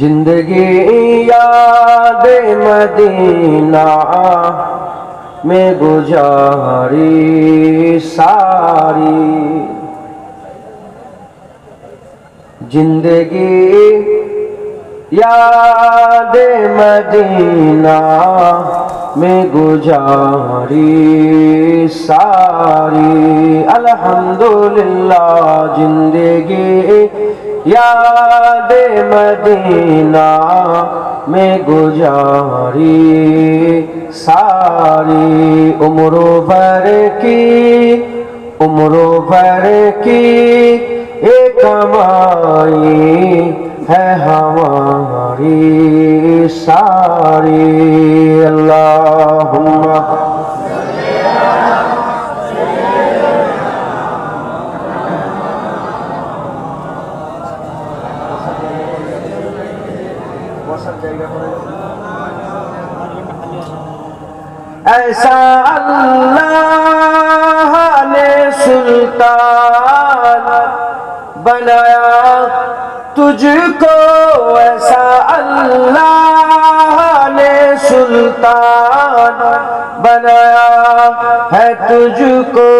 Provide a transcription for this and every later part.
زندگی یاد مدینہ میں گزاری ساری۔ زندگی یاد مدینہ میں گزاری ساری۔ الحمدللہ زندگی یاد مدینہ میں گزاری، ساری عمر بھر کی، عمر بھر کی ایک کمائی ہے ہماری، ساری۔ اللہ سلطان بنایا، تجھ کو ایسا اللہ نے سلطان بنایا ہے، تجھ کو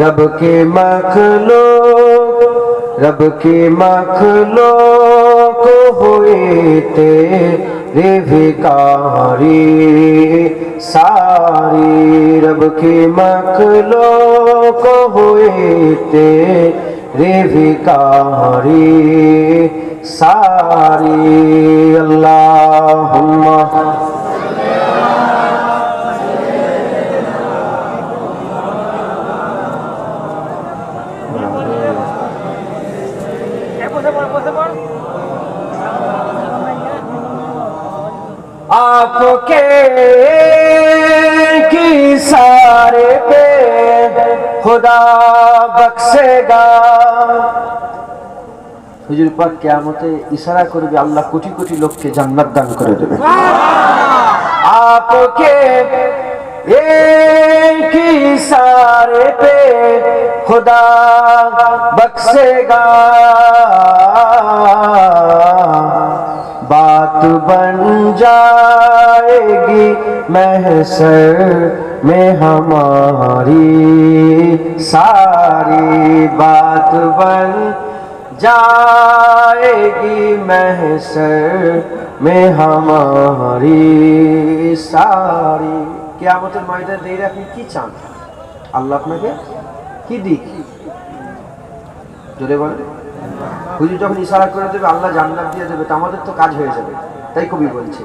رب کے مخلوق، رب کے مخلوق ہوئے تیرے तेरे भिकारी सारी रब के मखलो को हुए तेरे भिकारी सारी अल्लाहुम्मा आपके की सारे पे खुदा बख्शेगा হুজুর পাক কিয়ামতে ইশারা করবে আল্লাহ কোটি কোটি লোককে জান্নাত দান করে দেবে आपके एक ही सारे पे खुदा बख्शेगा بات بن جائے گی محسر میں ہماری ساری بات بن جائے گی محسر میں ہماری ساری کیا مطلب مائدہ دے رہے اپنی کی چاند؟ اللہ اپنے پہ کی دی؟ والے؟ بولے হুজুর যখন ইশারা করে দেবে আল্লাহ জান্নাত দিয়ে দেবে তা আমাদের তো কাজ হয়ে যাবে তাই কবি বলছে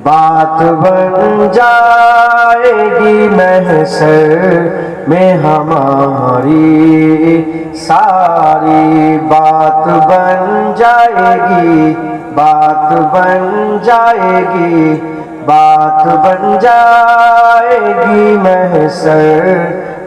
बात बन जाएगी महसर में हमारी सारी बात बन जाएगी बात बन जाएगी बात बन जाएगी महसर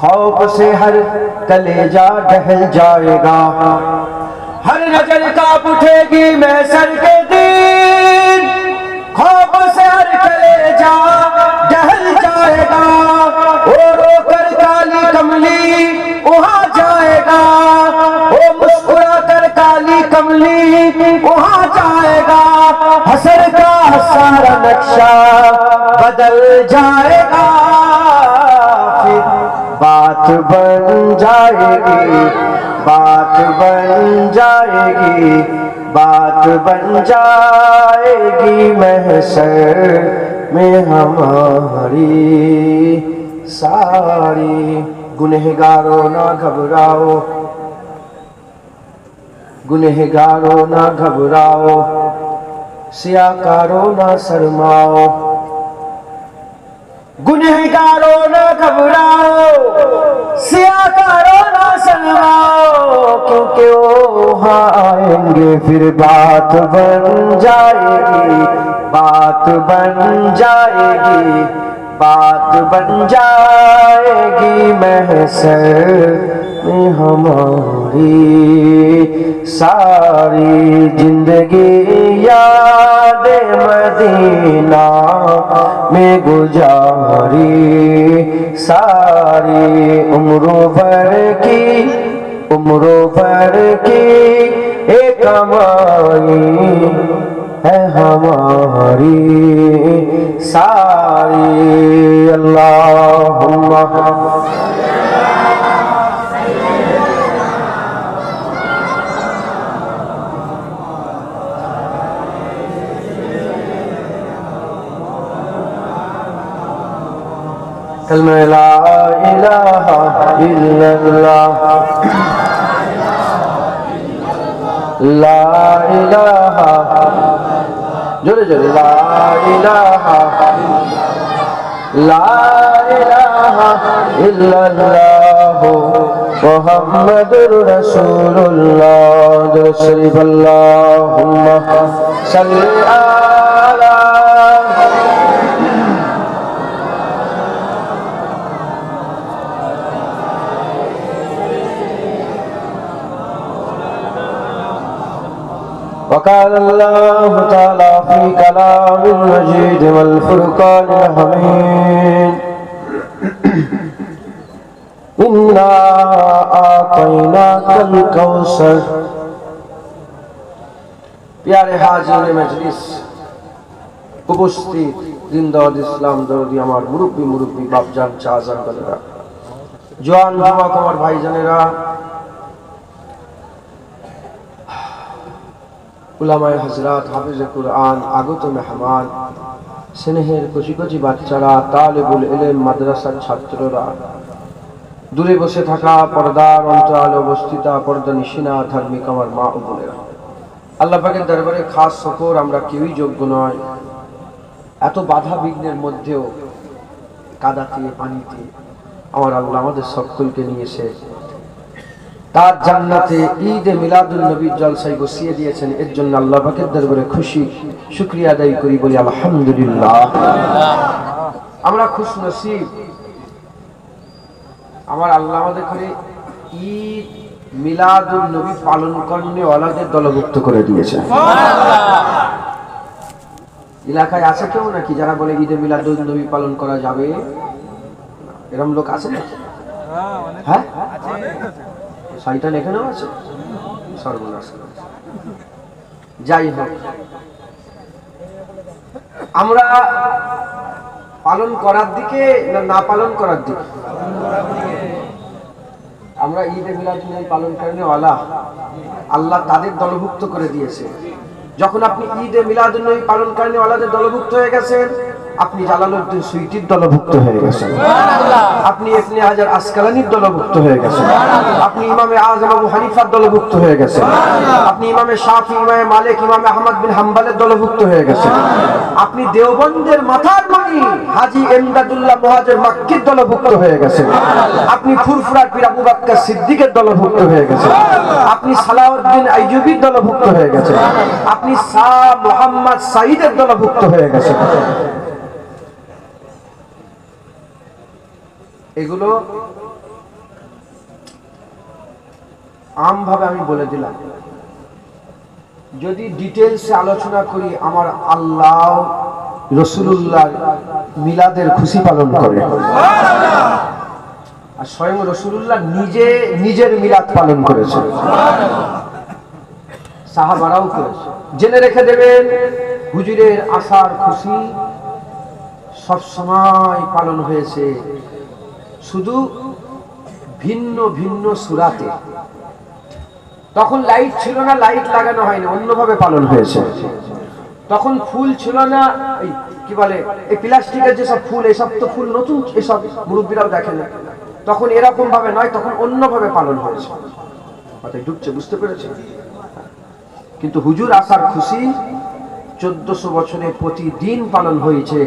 خوف سے ہر کلیجہ ڈہل جائے گا۔ ہر نظر کا پٹھے گی میں سر کے دین خوف سے ہر کلیجہ ڈہل جائے گا۔ او رو کر کالی کملی وہاں جائے گا۔ او مسکرا کر کالی کملی وہاں جائے گا۔ حسر کا سارا نقشہ بدل جائے گا۔ بات بن جائے گی، بات بن جائے گی، بات بن جائے گی محشر میں ہماری ساری۔ گنہگاروں نہ گھبراؤ، گنہگاروں نہ گھبراؤ سیاہ کارو نہ سرماؤ۔ گنہگاروں نہ گھبراؤ سیاہ کارو نہ سنواؤ، کیونکہ وہ آئیں گے، پھر بات بن جائے گی، بات بن جائے گی، بات بن جائے گی، محسر میں ہماری ساری زندگی یاد मदीना में गुजारी सारी उम्र भर की उम्र भर की एक कमाई है हमारी सारी अल्लाहुम्मा কালমা লা ইলাহা ইল্লাল্লাহ। লা ইলাহা। জোরে জোরে। লা ইলাহা লা ইলাহা ইল্লাল্লাহ মুহাম্মাদুর আলা وقال الله تعالى في كلام المجيد والفرقان الحميد إنا أعطيناك الكوثر প্যারে হাজির মজলিস উপস্থিত জিন্দাবাদ ইসলাম দরদি আমার মুরব্বী মুরব্বী বাপজান চাজান বলেরা জোয়ান যুবক আমার ভাইজানেরা উলামায় হজরত হাফিজ কুরআন, আগত মেহমান, স্নেহের কচি কচি বাচ্চারা, তালেবুল এলেম মাদ্রাসার ছাত্ররা। দূরে বসে থাকা পর্দার অন্তরালে অবস্থিতা পর্দা নিশিনা ধার্মিক আমার মা ও বোনেরা। আল্লাহ দরবারে খাস শকর, আমরা কেউই যোগ্য নয়। এত বাধা বিঘ্নের মধ্যেও কাদাতে, পানিতে আমার আল্লাহ আমাদের সকলকে নিয়েছে। তার জান্নাতে ঈদ এ মিলাদুল নবীর জলসায় বসিয়ে দিয়েছেন। এর জন্য আল্লাহ পাকের দরবারে খুশি শুক্রিয়া আদায় করি বলি আলহামদুলিল্লাহ। আমরা খুশ নসিব। আমার আল্লাহ আমাদের করে ঈদ মিলাদুল নবী পালন করণে ওয়ালাদের দলভুক্ত করে দিয়েছে। এলাকায় আছে কেউ নাকি যারা বলে ঈদে মিলাদুল নবী পালন করা যাবে? এরকম লোক আছে নাকি? হ্যাঁ শয়তান এখানেও আছে? সর্বনাশ যাই হোক, আমরা পালন করার দিকে না না পালন করার দিকে? আমরা ঈদে মিলাদ পালন করেন আল্লাহ আল্লাহ তাদের দলভুক্ত করে দিয়েছে। যখন আপনি ঈদে মিলাদ পালন করেন আল্লাহদের দলভুক্ত হয়ে গেছেন আপনি জালালউদ্দিন সুইটির দলভুক্ত হয়ে গেছেন। আপনি ইবনে হাজার আসকালানির দলভুক্ত হয়ে গেছেন। আপনি ইমামে আজম আবু হানিফার দলভুক্ত হয়ে গেছেন। আপনি ইমামে শাফি, ইমামে মালিক, ইমামে আহমদ বিন হাম্বালের দলভুক্ত হয়ে গেছেন। আপনি দেওবন্দের মাথার মণি হাজি এমদাদুল্লাহ মুহাজির মাক্কির দলভুক্ত হয়ে গেছেন। আপনি ফুরফুরার পীর আবু বাক্কার সিদ্দিকের দলভুক্ত হয়ে গেছেন। আপনি সালাউদ্দিন আইয়ুবির দলভুক্ত হয়ে গেছেন। আপনি শাহ মোহাম্মদ সাইদের দলভুক্ত হয়ে গেছেন। এগুলো আমভাবে আমি বলে দিলাম। যদি ডিটেলসে আলোচনা করি, আমার আল্লাহ রসুল্লাহ মিলাদের খুশি পালন করে। আর স্বয়ং রসুল্লাহ নিজে, নিজের মিলাদ পালন করেছে। সাহাবারাও করেছে। জেনে রেখে দেবেন, হুজুরের আশার খুশি সব সময় পালন হয়েছে। শুধু ভিন্ন ভিন্ন সুরাতে। তখন লাইট ছিল না, লাইট লাগানো হয়নি, অন্যভাবে পালন হয়েছে। তখন ফুল ছিল না কি বলে, এই প্লাস্টিকের যেসব ফুল, এসব তো ফুল নতুন, এসব মুরব্বীরাও দেখে না। তখন এরকম ভাবে নয়, তখন অন্যভাবে পালন হয়েছে। ঢুকছে বুঝতে পেরেছে কিন্তু হুজুর আসার খুশি চোদ্দশো বছরে প্রতিদিন পালন হয়েছে,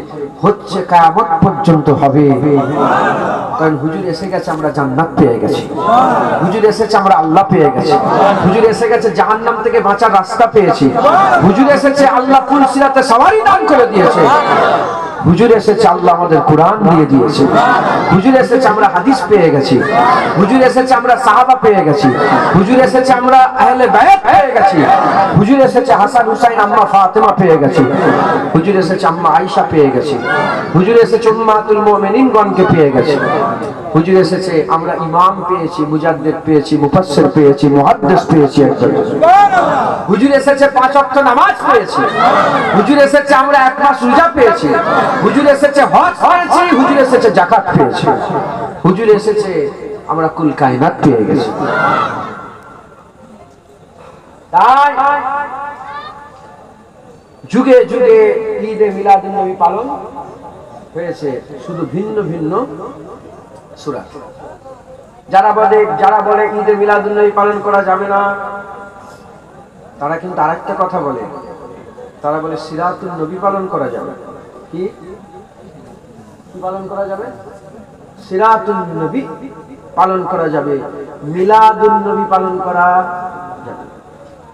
হচ্ছে কায়ামত পর্যন্ত হবে। কারণ হুজুর এসে গেছে, আমরা জান্নাত পেয়ে গেছি। হুজুর এসেছে, আমরা আল্লাহ পেয়ে গেছি। হুজুর এসে গেছে, জাহান্নাম থেকে বাঁচার রাস্তা পেয়েছি। হুজুর এসেছে, আল্লাহ ফুল সিরাতে সবারই দান করে দিয়েছে। হুজুর এসেছে, আল্লাহ আমাদের কোরআন দিয়ে দিয়েছে। হুজুর এসেছে, আমরা হাদিস পেয়ে গেছি। হুজুর এসেছে, আমরা সাহাবা পেয়ে গেছি। হুজুর এসেছে, আমরা আহলে বায়াত পেয়ে গেছি। হুজুর এসেছে, হাসান হুসাইন আম্মা ফাতেমা পেয়ে গেছি। হুজুর এসেছে, আম্মা আয়েশা পেয়ে গেছি। হুজুর এসেছে, উম্মাতুল মুমিনিনগণকে পেয়ে গেছি। হুজুর এসেছে, আমরা ইমাম পেয়েছি, মুজাদ্দিদ পেয়েছি, মুফাসসির পেয়েছি, মুহাদ্দিস পেয়েছি একজন। হুজুর এসেছে, পাঁচ ওয়াক্ত নামাজ পেয়েছি হুজুর এসেছে, আমরা এক মাস রোজা পেয়েছি। হুজুর এসেছে, হজ পেয়েছি হুজুর এসেছে, জাকাত পেয়েছি। হুজুর এসেছে, আমরা কুল কায়নাত পেয়ে গেছি। তাই যুগে যুগে ঈদে মিলাদুন নবী পালন হয়েছে, শুধু ভিন্ন ভিন্ন সূরা। যারা বলে যারা বলে ঈদে মিলাদুন নবী পালন করা যাবে না, তারা কিন্তু আরেকটা কথা বলে। তারা বলে সিরাতুল নবী পালন করা যাবে। কি? পালন করা যাবে? সিরাতুল নবী পালন করা যাবে। মিলাদুল নবী পালন করা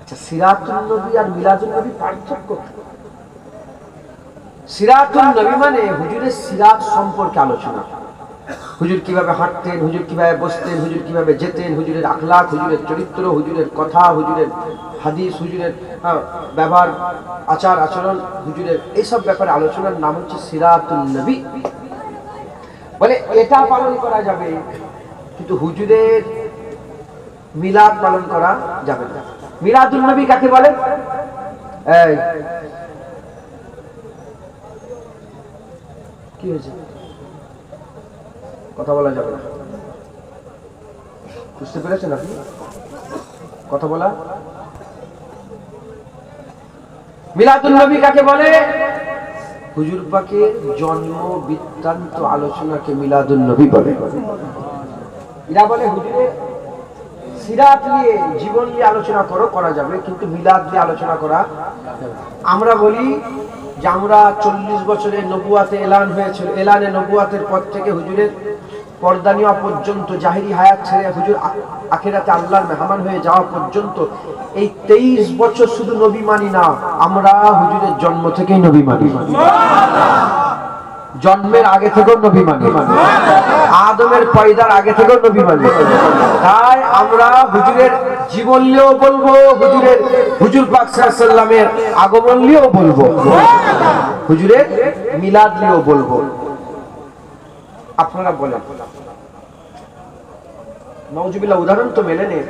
আচ্ছা সিরাতুল নবী আর মিলাদুল নবী পার্থক্য সিরাতুল নবী মানে হুজুরের সিরাত সম্পর্কে আলোচনা। হুজুর কীভাবে হাঁটতেন, হুজুর কীভাবে বসতেন, হুজুর কীভাবে যেতেন, হুজুরের আখলাক হুজুরের চরিত্র, হুজুরের কথা, হুজুরের হাদিস, হুজুরের ব্যবহার, আচার, আচরণ, হুজুরের এইসব ব্যাপারে আলোচনার নাম হচ্ছে সিরাতুল নবী। বলে এটা পালন করা যাবে, কিন্তু হুজুরের মিলাদ পালন করা যাবে না। মিলাদুল নবী কাকে বলে? কি হয়েছে? কথা বলা যাবে না। বুঝতে পেরেছেন আপনি? কথা বলা? মিলাদুল নবী কাকে বলে? হুজুর পাকে জন্ম বৃত্তান্ত আলোচনাকে মিলাদুল নবী বলে। এরা বলে, হুজুরে, সিরাত নিয়ে জীবন নিয়ে আলোচনা করো, করা যাবে, কিন্তু মিলাদ নিয়ে আলোচনা করা আমরা বলি যে, আমরা চল্লিশ বছরের নবুয়াতে এলান হয়েছিল, এলানে নবুয়াতের পর থেকে হুজুরের পর্দা নেওয়া পর্যন্ত জাহিরি হায়াত ছেড়ে হুজুর আখেরাতে আল্লাহর মেহমান হয়ে যাওয়া পর্যন্ত এই তেইশ বছর শুধু নবী মানি না, আমরা হুজুরের জন্ম থেকেই নবী মানি। জন্মের আগে থেকেও নবী মানি। আদমের পয়দার আগে থেকেও নবী মানি। তাই আমরা হুজুরের জীবন নিয়েও বলব, হুজুরের হুজুর পাক সাল্লামের আগমন নিয়েও বলব। হুজুরের মিলাদ নিয়েও বলব। আপনারা বলেন। নওজুবিল্লাহ, উদাহরণ তো মেলে নেই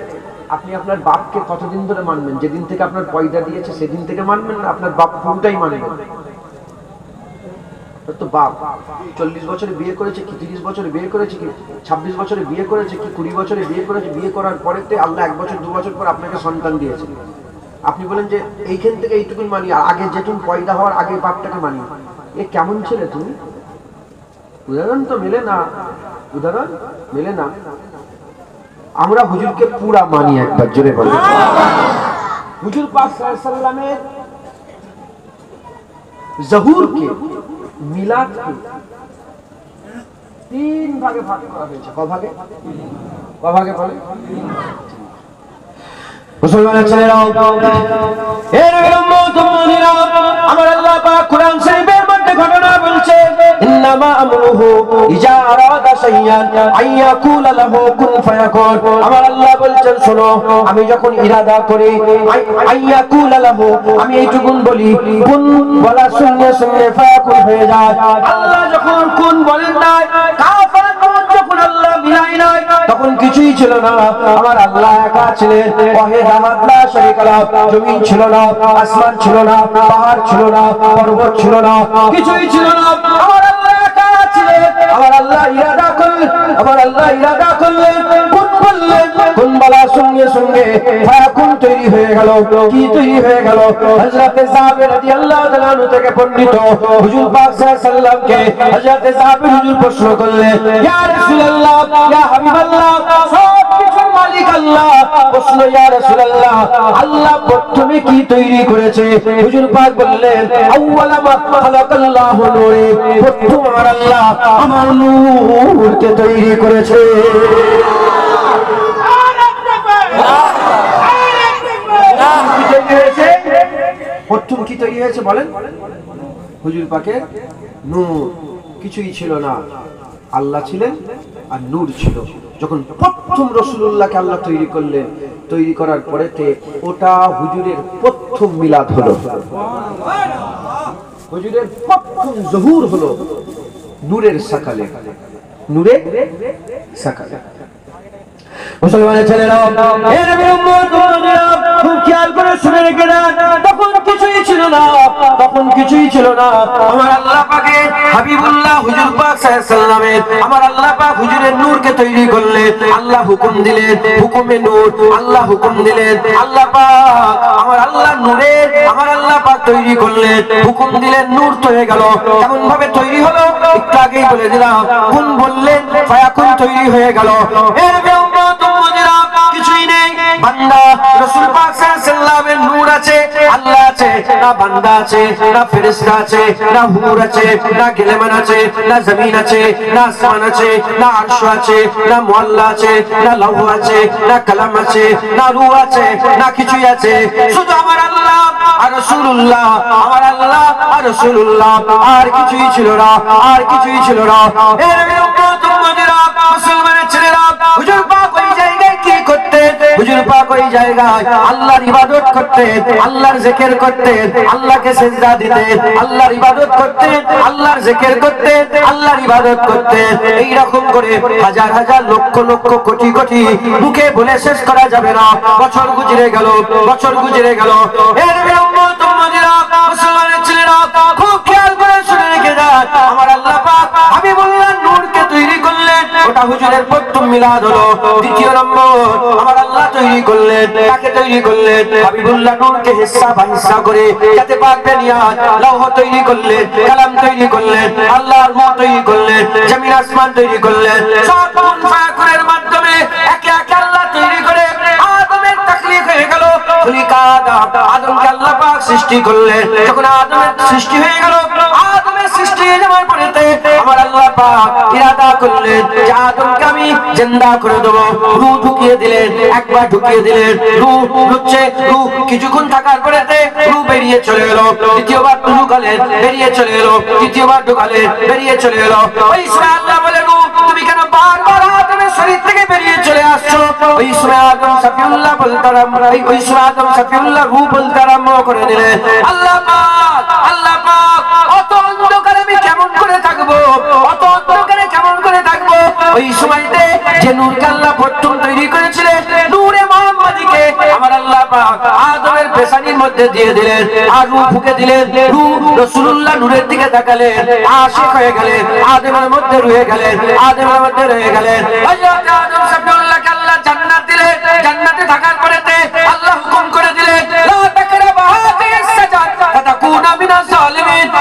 আপনি আপনার বাপকে কতদিন ধরে মানবেন? যেদিন থেকে আপনার পয়দা দিয়েছে, সেদিন থেকে মানবেন না? আপনার বাপ পুরোটাই মানবেন তো বাপ। চল্লিশ বছরে বিয়ে করেছে কি? তিরিশ বছরে বিয়ে করেছে কি? ছাব্বিশ বছরে বিয়ে করেছে কি? কুড়ি বছরে বিয়ে করেছে? বিয়ে করার পরেতে আল্লাহ এক বছর, দু বছর পর আপনাকে সন্তান দিয়েছে। আপনি বলেন যে, এইখান থেকে এইটুকুন মানি আগে যেটুকুন পয়দা হওয়ার আগে বাপটাকে মানি এ কেমন ছেলে তুমি? উদাহরণ তো মেলে না। উদাহরণ মেলে না। আমরা হুজুরকে পুরা মানি একবার, জোরে বলি হুজুর পাক সাল্লামের জহুরকে, মিলাদকে তিন ভাগে ভাগ করা হয়েছে। ক ভাগে? ক ভাগে বলে মুসলমানের ছেলেরাও এর আমার আল্লাহ বলছেন, শোনো, আমি যখন ইরাদা করি আমি এইটুকুন বলি, কুন সঙ্গে সঙ্গে ফায়াকুন হয়ে যায়। যখন কুন বলেন নাই তখন কিছুই ছিল না। আমার আল্লাহ একা ছিলেন জমিন ছিল না, আসমান ছিল না, পাহাড় ছিল না, পর্বত ছিল না, কিছুই ছিল না। আমার আমার আল্লাহ ইরাদা করলেন আমার আল্লাহ ইরাদা করলেন কোন বললেন কোন বলার সঙ্গে সঙ্গে তৈরি হয়ে গেল। কি তৈরি হয়ে গেল? রাদিয়াল্লাহু তাআলা থেকে পণ্ডিত হুজুর পাক সাল্লাল্লাহু আলাইহি হুজুর প্রশ্ন করলেন, ইয়া রাসূলুল্লাহ, ইয়া হাবিবাল্লাহ প্রশ্ন ইয়া রাসূলুল্লাহ, আল্লাহ প্রথমে কি তৈরি করেছে? হুজুর পাক বললেন আউওয়ালা মা খালাকাল্লাহু নূরে, প্রথম আল্লাহ আমার নূরকে তৈরি করেছে। হুজুর পাকে নূর, কিছুই ছিল না। আল্লাহ ছিলেন আর নূর ছিল। যখন প্রথম রসুল্লাহকে আল্লাহ তৈরি করলেন, তৈরি করার পরেতে ওটা হুজুরের প্রথম মিলাদ হলো। হুজুরের প্রথম জহুর হলো নূরের সকালে। নূরে সকালে। মুসলমানের ছেলেরা, এর বিরুদ্ধে খুব খেয়াল করে শুনে তখন কিছুই ছিল না, তখন কিছুই ছিল না। আমার আল্লাহ পাকে হাবিবুল্লাহ হুজুর পাক আমার আল্লাহ পাক হুজুরের নূরকে তৈরি করলেন আল্লাহ হুকুম দিলেন, হুকুমে নূর, আল্লাহ হুকুম আল্লাহ পাক আমার আল্লাহ আমার আল্লাহ পাক তৈরি হুকুম নূর তো হয়ে গেল। কেমন ভাবে তৈরি হলো? একটু আগেই বলে দিলাম কোন বললেন ফায়াকুন তৈরি হয়ে গেল। এর বান্দা রাসূল পাক সাল্লাল্লাহু নূর আছে আল্লাহ আছে না বান্দা আছে না ফেরেশতা আছে না হুর আছে না গেলেমান আছে না জমিন আছে না আসমান আছে না আরশ আছে না মুআল্লা আছে না লৌহ আছে না কলম আছে না রূহ আছে না কিছুই আছে শুধু আমার আল্লাহ আর রাসূলুল্লাহ আমার আল্লাহ আর রাসূলুল্লাহ আর কিছুই ছিল না আর কিছুই ছিল না এর মুসলমানের ছেলেরা হুজুর হুজুর পাক ওই জায়গায় আল্লাহর ইবাদত করতে, আল্লাহর জিকির করতে, আল্লাহকে সেজদা দিতে, আল্লাহর ইবাদত করতে, আল্লাহর জিকির করতে, আল্লাহর ইবাদত করতে। এই রকম করে হাজার হাজার লক্ষ লক্ষ কোটি কোটি মুখে বলে শেষ করা যাবে না। বছর গুজরে গেল, বছর গুজরে গেল। এর বিলম্ব করলেন হুজুরের প্রথম মিলাদ হলো দ্বিতীয় নম্বর। আমার আল্লাহ তৈরি করলেন, তাকে তৈরি করলেন, হাবিবুল্লাহ নূরকে হিস্সা বা করে যাতে পাকবে নিয়াজ লৌহ তৈরি করলেন, কালাম তৈরি করলেন, আল্লাহর মুখ তৈরি করলেন, জমিন আসমান তৈরি করলেন। সব ফায়াকুরের মাধ্যমে একে একে আল্লাহ তৈরি করে আদমের তাকলিফ হয়ে গেল। খলিকা আদম আদমকে আল্লাহ পাক সৃষ্টি করলেন। যখন আদমের সৃষ্টি হয়ে গেল, আদমের সৃষ্টি হয়ে যাওয়ার পরেতে আমার আল্লাহ ইরাদা করলেন যে আদমকে আমি জিন্দা করে দেব। রূহ ঢুকিয়ে দিলেন, একবার ঢুকিয়ে দিলেন। রূহ হচ্ছে রূহ কিছুক্ষণ থাকার পরেতে রূহ বেরিয়ে চলে এলো। দ্বিতীয়বার ঢুকালেন, বেরিয়ে চলে এলো। তৃতীয়বার ঢুকালেন, বেরিয়ে চলে এলো। ওই সময় বলে, রূহ, তুমি কেন বারবার আদমের শরীর থেকে বেরিয়ে চলে আসছো? ওই সময় সাফিউল্লাহ বলতে আরম্ভ ওই- সময় সাফিউল্লাহ রূহ বলতে আরম্ভ করে দিলেন। আল্লাহ আল্লাহ আমি কেমন করে থাকব? অত অন্ধকারে কেমন করে থাকব? ওই সময়তে যে নূরকে আল্লাহ প্রথম তৈরি করেছিলেন, নূরে মোহাম্মদীকে আমার আল্লাহ পাক আদমের পেশানির মধ্যে দিয়ে দিলেন আর রূহ ফুকে দিলেন। রূহ রাসূলুল্লাহ নূরের দিকে তাকালেন, আশিক হয়ে গেলেন, আদমের মধ্যে রয়ে গেলেন, আদমের মধ্যে রয়ে গেলেন। হযরত আদম সাফিউল্লাহকে আল্লাহ জান্নাত দিলেন। জান্নাতে থাকার পরেতে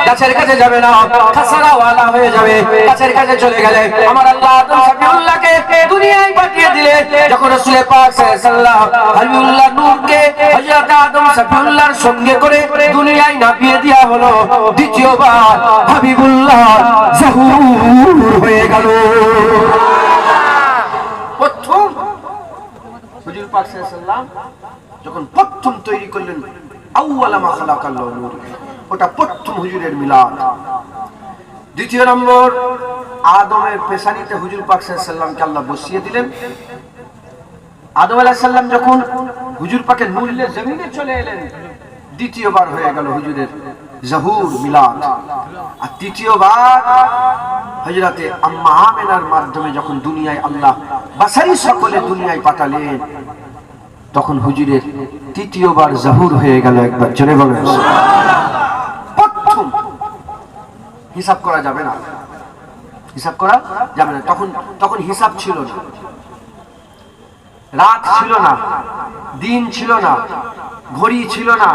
গাছের কাছে যাবে না খাসারা ওয়ালা হয়ে যাবে গাছের কাছে চলে গেলে আমার আল্লাহ আদম সাফিউল্লাহকে দুনিয়ায় পাঠিয়ে দিলেন যখন রাসূল পাক সাল্লাল্লাহু হাবিবুল্লাহ নূরকে হযরত আদম সাফিউল্লাহর সঙ্গে করে দুনিয়ায় নামিয়ে দেওয়া হলো, দ্বিতীয়বার হাবিবুল্লাহ জাহুর হয়ে গেল। যখন প্রথম তৈরি করলেন, আউয়ালা মা খালাকাল্লাহু নূর। ওটা প্রথম হুজুরের মিলাদ। দ্বিতীয় নম্বর, আদমের পেশানিতে হুজুর পাক সাল্লামকে আল্লাহ বসিয়ে দিলেন। আদম আলাইহিস সালাম যখন হুজুর পাকের মূল্যে জমিনে চলে এলেন, দ্বিতীয়বার হয়ে গেল হুজুরের জহুর মিলাদ। আর তৃতীয়বার হজরতে আম্মা আমেনার মাধ্যমে যখন দুনিয়ায় আল্লাহ বাসারি সকলে দুনিয়ায় পাঠালেন, তখন হুজুরের তৃতীয়বার জাহুর হয়ে গেল একবার। চলে বলেন। হিসাব করা যাবে না। হিসাব করা যাবে না। তখন তখন হিসাব ছিল না। রাত ছিল না। দিন ছিল না। ঘড়ি ছিল না।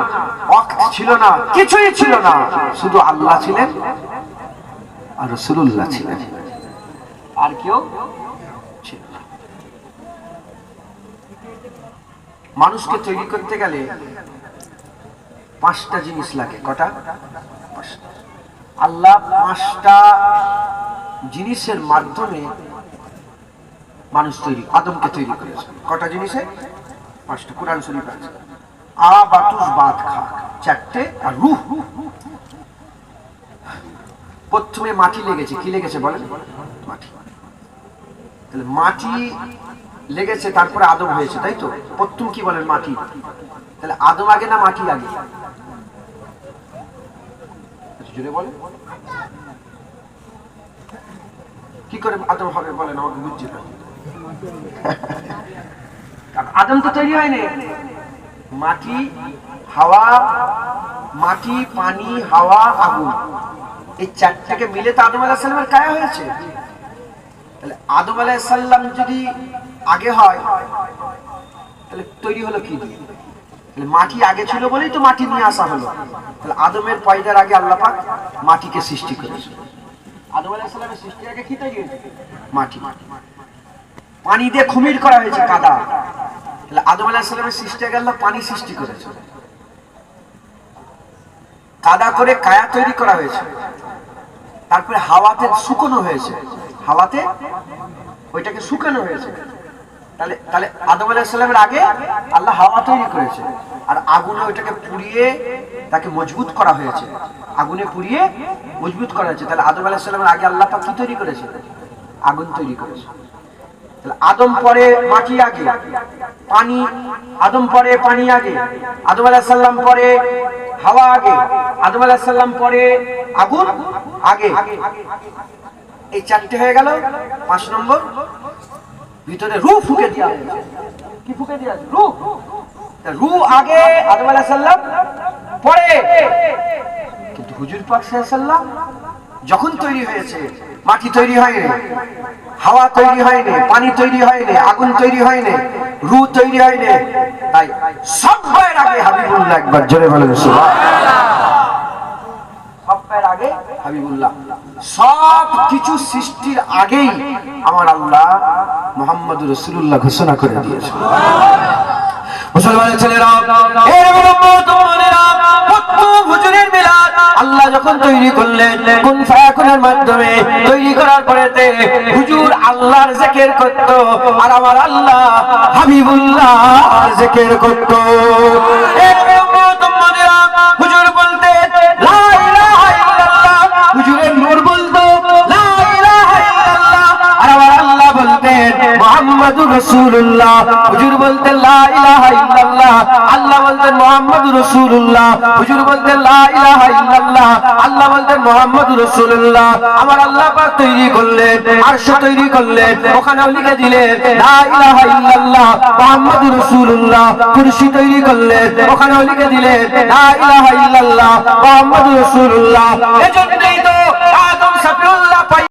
অক্ত ছিল না। কিছুই ছিল না। শুধু আল্লাহ ছিলেন আর রসুল্লাহ ছিলেন। আর কেউ মানুষকে তৈরি করতে গেলে পাঁচটা জিনিস লাগে। কটা? পাঁচটা। আল্লাহ পাঁচটা জিনিসের মাধ্যমে মানুষ তৈরি, আদমকে তৈরি করেছে। কটা জিনিসে? পাঁচটা, কোরআন শরীফ আছে। আ বাতুস বাদ খাক, চারটে, আর রুহ। প্রথমে মাটি লেগেছে, কি লেগেছে বলেন? মাটি। তাহলে মাটি লেগেছে, তারপরে আদম হয়েছে, তাই তো? প্রথম কি বলেন মাটি? তাহলে আদম আগে না মাটি আগে? জোরে বলেন। কি করে আদম হবে বলেন আমাকে না। আদম তো তৈরি হয়নি। মাটি, হাওয়া, মাটি, পানি, হাওয়া, আগুন। এই চারটাকে মিলে তো আদম আলাহ সাল্লামের কায়া হয়েছে। তাহলে আদম আলাহ সাল্লাম যদি আগে হয়, তাহলে তৈরি হলো কি দিয়ে? মাটি আগে ছিল বলেই তো মাটি নিয়ে আসা হলো। তাহলে আদমের পয়দার আগে আল্লাহ পাক মাটিকে সৃষ্টি করেছে। আদম আলাহ সাল্লামের সৃষ্টির আগে কি তৈরি হয়েছে? মাটি। পানি দিয়ে খুমির করা হয়েছে কাদা। তাহলে আদম আলাহ সাল্লামের সৃষ্টি আগে আল্লাহ পানি সৃষ্টি করেছে। কাদা করে কায়া তৈরি করা হয়েছে। তারপরে হাওয়াতে শুকনো হয়েছে। হাওয়াতে ওইটাকে শুকানো হয়েছে। তাহলে তাহলে আদম আলাহিসাল্লামের আগে আল্লাহ হাওয়া তৈরি করেছে। আর আগুনে ওইটাকে পুড়িয়ে তাকে মজবুত করা হয়েছে। আগুনে পুড়িয়ে মজবুত করা হয়েছে। তাহলে আদম আলাহিসাল্লামের আগে আল্লাহ পাক কি তৈরি করেছে? আগুন তৈরি করেছে। তাহলে আদম পরে মাটি আগে, পানি, আদম পরে পানি আগে, আদম আলাহ সাল্লাম পরে হাওয়া আগে, আদম আলাহ সাল্লাম পরে আগুন আগে। এই চারটে হয়ে গেল। পাঁচ নম্বর। ভিতরে রু ফুকে দিয়া কি ফুকে দিয়া রু রু আগে আদম আলাহ সাল্লাম পরে। কিন্তু হুজুর পাক সাল্লাম যখন তৈরি হয়েছে, মাটি তৈরি হয়নি, হাওয়া তৈরি হয়নি, পানি তৈরি হয়নি, আগুন তৈরি হয়নি রু তৈরি হয়নি, তাই সবার আগে হাবিবুল্লাহ একবার জোরে বলেন সবার আগে হাবিবুল্লাহ। সব কিছু সৃষ্টির আগেই আমার আল্লাহ মোহাম্মদ রসুল্লাহ ঘোষণা করে দিয়েছে। মুসলমানের ছেলেরা আল্লাহ যখন তৈরি করলেন মাধ্যমে তৈরি করার পরেতে হুজুর আল্লাহর জিকির করত আর আমার আল্লাহ হাবিবুল্লাহ জিকির করত। মুহাম্মাদুর রাসূলুল্লাহ। হুজুর বলতেন লা ইলাহা ইল্লাল্লাহ, আল্লাহ বলতেন মুহাম্মাদুর রাসূলুল্লাহ। হুজুর বলতেন লা ইলাহা ইল্লাল্লাহ, আল্লাহ বলতেন মুহাম্মাদুর রাসূলুল্লাহ। আমার আল্লাহ পাক তৈরি করলেন, আরশ তৈরি করলেন ওখানেও লিখে দিলেন, লা ইলাহা ইল্লাল্লাহ, মুহাম্মাদুর রাসূলুল্লাহ। কুরসি তৈরি করলেন, ওখানেও লিখে দিলেন, লা ইলাহা ইল্লাল্লাহ, মুহাম্মাদুর রাসূলুল্লাহ। এজন্য